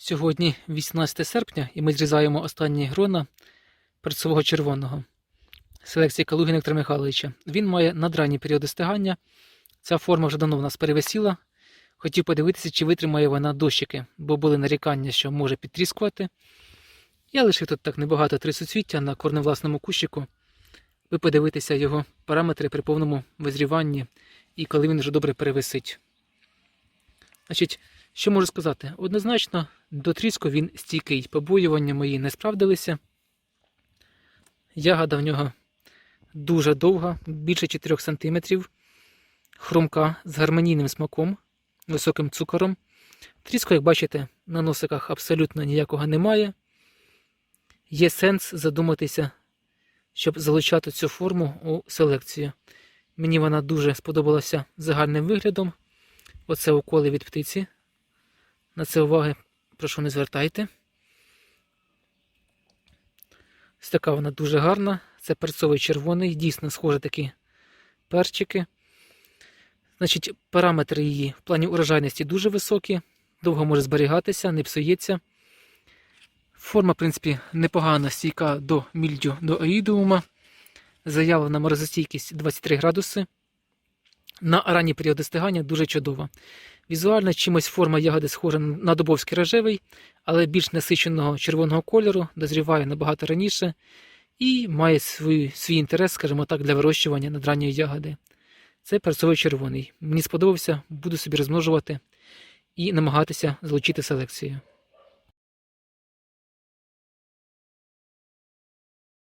Сьогодні 18 серпня і ми зрізаємо останні грона перцового червоного селекції Калуги Нектора Михайловича. Він має надранні періоди стигання. Ця форма вже давно в нас перевесіла. Хотів подивитися, чи витримає вона дощики, бо були нарікання, що може підтріскувати. Я лишив тут так небагато три суцвіття на корневласному кущику. Ви подивитеся його параметри при повному визріванні і коли він вже добре перевисить. Значить, що можу сказати? Однозначно, до тріску він стійкий. Побоювання мої не справдилися. Ягода в нього дуже довга, більше 4 см. Хрумка з гармонійним смаком, високим цукором. Тріску, як бачите, на носиках абсолютно ніякого немає. Є сенс задуматися, щоб залучати цю форму у селекцію. Мені вона дуже сподобалася загальним виглядом. Оце уколи від птиці. На це уваги прошу не звертайте. Ось така вона дуже гарна. Це перцовий червоний, дійсно схожі такі перчики. Значить, параметри її в плані урожайності дуже високі, довго може зберігатися, не псується. Форма, в принципі, непогана, стійка до мільдю, до аїдуума. Заявлена морозостійкість 23 градуси. На ранні періоди стигання дуже чудова. Візуально чимось форма ягоди схожа на дубовський рожевий, але більш насиченого червоного кольору, дозріває набагато раніше і має свій, свій інтерес, скажімо так, для вирощування надранньої ягоди. Це перцовий червоний. Мені сподобався, буду собі розмножувати і намагатися залучити селекцію.